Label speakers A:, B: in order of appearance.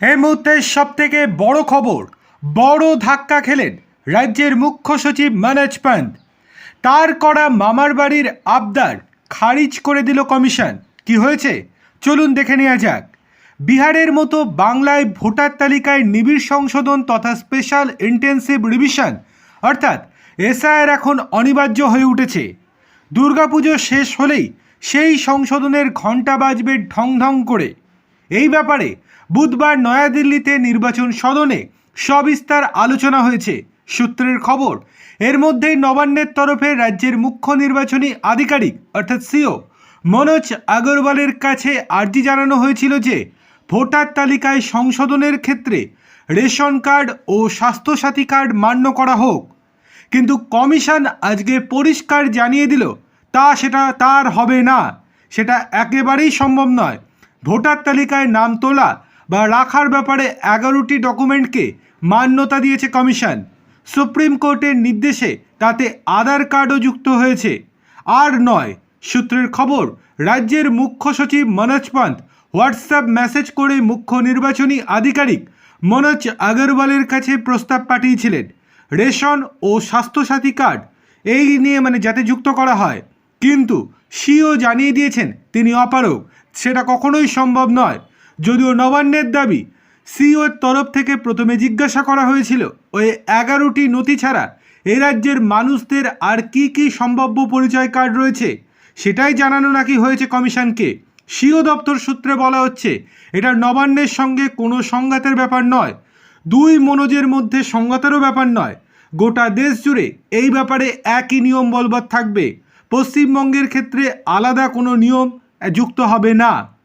A: এই মুহূর্তে সব থেকে বড় খবর, বড় ধাক্কা খেলেন রাজ্যের মুখ্য সচিব মনোজ পান্ত তার করা মামার বাড়ির আবদার খারিজ করে দিল কমিশন। কি হয়েছে? চলুন দেখে নেওয়া যাক। বিহারের মতো বাংলায় ভোটার তালিকায় নিবিড় সংশোধন তথা স্পেশাল ইন্টেন্সিভ রিভিশন অর্থাৎ এসআইআর এখন অনিবার্য হয়ে উঠেছে। দুর্গাপুজো শেষ হলেই সেই সংশোধনের ঘণ্টা বাজবে ঢং ঢং করে। এই ব্যাপারে বুধবার নয়াদিল্লিতে নির্বাচন সদনে সবিস্তার আলোচনা হয়েছে। সূত্রের খবর, এর মধ্যেই নবান্নের তরফে রাজ্যের মুখ্য নির্বাচনী আধিকারিক, অর্থাৎ সিও, মনোজ আগরওয়ালের কাছে আর্জি জানানো হয়েছিল যে, ভোটার তালিকায় সংশোধনের ক্ষেত্রে রেশন কার্ড ও স্বাস্থ্যসাথী কার্ড মান্য করা হোক। কিন্তু কমিশন আজকে পরিষ্কার জানিয়ে দিল, তা সেটা তার হবে না। সেটা একেবারেই সম্ভব নয়। ভোটার তালিকায় নাম তোলা বা রাখার ব্যাপারে এগারোটি ডকুমেন্টকে মান্যতা দিয়েছে কমিশন। সুপ্রিম কোর্টের নির্দেশে তাতে আধার কার্ডও যুক্ত হয়েছে। আর নয়, সূত্রের খবর, রাজ্যের মুখ্য সচিব মনোজ পান্ত হোয়াটসঅ্যাপ মেসেজ করে মুখ্য নির্বাচনী আধিকারিক মনোজ আগরওয়ালের কাছে প্রস্তাব পাঠিয়েছিলেন। রেশন ও স্বাস্থ্যসাথী কার্ড, এই নিয়ে মানে যাতে যুক্ত করা হয়। কিন্তু সিও জানিয়ে দিয়েছেন, তিনি অপারগ। সেটা কখনোই সম্ভব নয়। যদিও নবান্নের দাবি সিওর তরফ থেকে প্রথমে জিজ্ঞাসা করা হয়েছিল, ওই এগারোটি নথি ছাড়া এ রাজ্যের মানুষদের আর কি কি সম্ভাব্য পরিচয় কার্ড রয়েছে, সেটাই জানানো নাকি হয়েছে কমিশনকে। সিও দপ্তর সূত্রে বলা হচ্ছে, এটা নবান্নের সঙ্গে কোনো সংঘাতের ব্যাপার নয়। দুই মনোজের মধ্যে সংঘাতেরও ব্যাপার নয়। গোটা দেশ জুড়ে এই ব্যাপারে একই নিয়ম বলবৎ থাকবে। পশ্চিমবঙ্গের ক্ষেত্রে আলাদা কোনো নিয়ম যুক্ত হবে না।